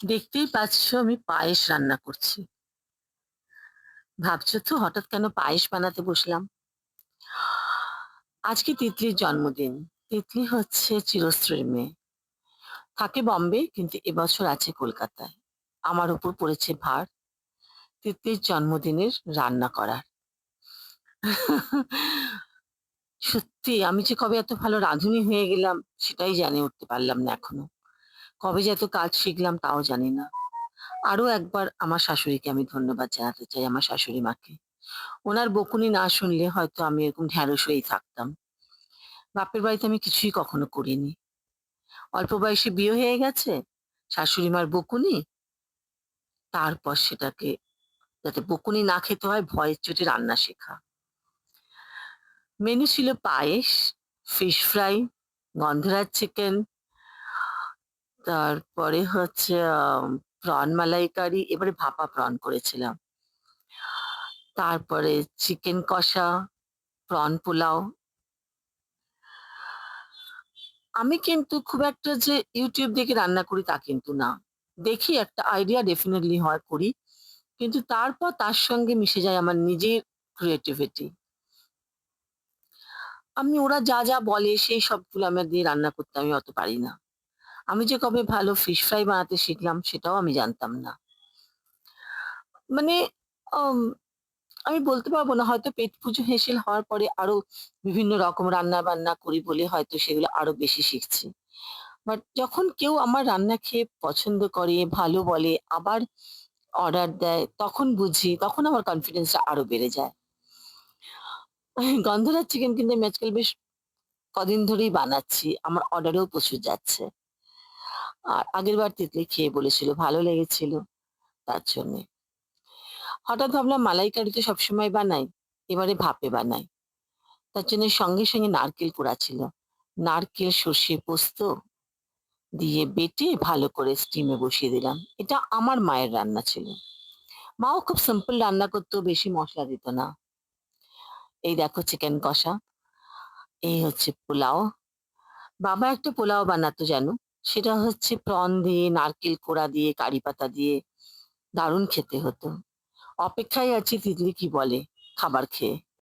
দেখতেই পাচ্ছ আমি পায়েস রান্না করছি। ভাবছ তো হঠাৎ কেন পায়েস বানাতে বসলাম? আজকে তিতলির জন্মদিন। তিতলি হচ্ছে চিরস্ত্রীর মেয়ে। থাকে বম্বে, কিন্তু এবছর আছে কলকাতায়। আমার উপর পড়েছে ভার তিতলির জন্মদিনের রান্না করার। সত্যি, আমি যে কবে এত ভালো রাঁধুনি হয়ে গেলাম, সেটাই জানে উঠতে পারলাম না এখনও। কবে যে এত কাজ শিখলাম তাও জানি না। আরও একবার আমার শাশুড়িকে আমি ধন্যবাদ জানাতে চাই আমার শাশুড়ি মাকে। ওনার বকুনি না শুনলে হয়তো আমি এরকম ঢ্যাঁড়স হয়েই থাকতাম। বাপের বাড়িতে আমি কিছুই কখনো করিনি। অল্প বয়সে বিয়ে হয়ে গেছে, শাশুড়ি মার বকুনি, তারপর সেটাকে যাতে বকুনি না খেতে হয় ভয়ের চোটে রান্না শেখা। মেনু ছিল পায়েস, ফিশ ফ্রাই, গন্ধরাজ চিকেন, তারপরে হচ্ছে প্রন মালাইকারি, এবারে ভাপা প্রন করেছিলাম। তারপরে চিকেন কষা, প্রন পোলাও। আমি কিন্তু খুব একটা যে ইউটিউব দেখে রান্না করি তা কিন্তু না। দেখি একটা আইডিয়া ডেফিনিটলি হয় করি। কিন্তু তারপর তার সঙ্গে মিশে যায় আমার নিজের ক্রিয়েটিভিটি। আমি ওরা যা, যা বলে সেই সবগুলো আমার দিয়ে রান্না করতে আমি অত পারি না। আমি যে কবে ভালো ফিশ ফ্রাই বানাতে শিখলাম সেটাও আমি জানতাম না। মানে আমি বলতে পারব না হয়তো পেট পুজো হেসেল হওয়ার পরে আরও বিভিন্ন রকম রান্না-বান্না করি বলে হয়তো সেগুলো আরও বেশি শিখছি। বাট যখন কেউ আমার রান্না খেয়ে পছন্দ করে, ভালো বলে, আবার অর্ডার দেয় তখন বুঝি, তখন আমার কনফিডেন্সটা আরও বেড়ে যায়। গন্ধরাজ চিকেন কিন্তু আমি আজকাল বেশ কদিন ধরেই বানাচ্ছি। আমার অর্ডারেও প্রচুর যাচ্ছে। আর আগেরবার তিতলি খেয়ে বলেছিল ভালো লেগেছিল তার জন্যে। হঠাৎ ভাবলাম মালাইকারি তো সবসময় বানাই, এবারে ভাপে বানাই। তার জন্য সঙ্গে, সঙ্গে নারকেল কোড়া ছিল। নারকেল, সর্ষে পোস্ত দিয়ে বেটে ভালো করে স্টিমে বসিয়ে দিলাম। এটা আমার মায়ের রান্না ছিল। মাও খুব সিম্পল রান্না করতো, বেশি মশলা দিত না। এই দেখো চিকেন কষা। এই হচ্ছে পোলাও। বাবা একটা পোলাও বানাতো জানো? সেটা হচ্ছে প্রন দিয়ে, নারকেল কোড়া দিয়ে, কারি পাতা দিয়ে দারুণ খেতে হতো। অপেক্ষায় আছি তিতলি কি বলে খাবার খেয়ে।